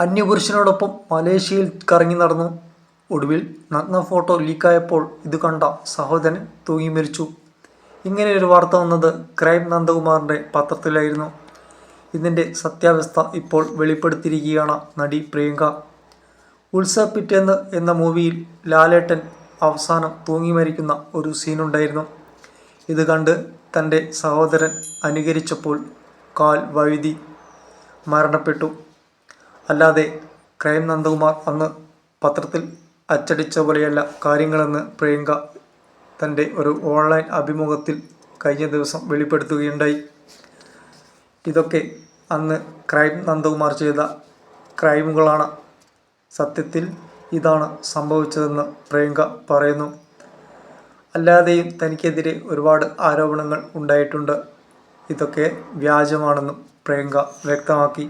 അന്യപുരുഷനോടൊപ്പം മലേഷ്യയിൽ കറങ്ങി നടന്നു. ഒടുവിൽ നഗ്ന ഫോട്ടോ ലീക്കായപ്പോൾ ഇത് കണ്ട സഹോദരൻ തൂങ്ങി മരിച്ചു. ഇങ്ങനെ ഒരു വാർത്ത വന്നത് ക്രൈം നന്ദകുമാറിന്റെ പത്രത്തിലായിരുന്നു. ഇതിന്റെ സത്യാവസ്ഥ ഇപ്പോൾ വെളിപ്പെടുത്തിയിരിക്കുകയാണ് നടി പ്രിയങ്ക. ഉത്സവ പിറ്റേന്ന് എന്ന മൂവിയിൽ ലാലേട്ടൻ അവസാനം തൂങ്ങി മരിക്കുന്ന ഒരു സീനുണ്ടായിരുന്നു. ഇത് കണ്ട് തന്റെ സഹോദരൻ അനുകരിച്ചപ്പോൾ കാൽ വഴുതി മരണപ്പെട്ടു. അല്ലാതെ ക്രൈം നന്ദകുമാർ അന്ന് പത്രത്തിൽ അച്ചടിച്ച പോലെയല്ല കാര്യങ്ങളെന്ന് പ്രിയങ്ക തന്റെ ഒരു ഓൺലൈൻ അഭിമുഖത്തിൽ കഴിഞ്ഞ ദിവസം വെളിപ്പെടുത്തുകയുണ്ടായി. ഇതൊക്കെ അന്ന് ക്രൈം നന്ദകുമാർ ചെയ്ത ക്രൈമുകളാണ്. സത്യത്തിൽ ഇതാണ് സംഭവിച്ചതെന്ന് പ്രിയങ്ക പറയുന്നു. അല്ലാതെയും തനിക്കെതിരെ ഒരുപാട് ആരോപണങ്ങൾ ഉണ്ടായിട്ടുണ്ട്. ഇതൊക്കെ വ്യാജമാണെന്നും പ്രിയങ്ക വ്യക്തമാക്കി.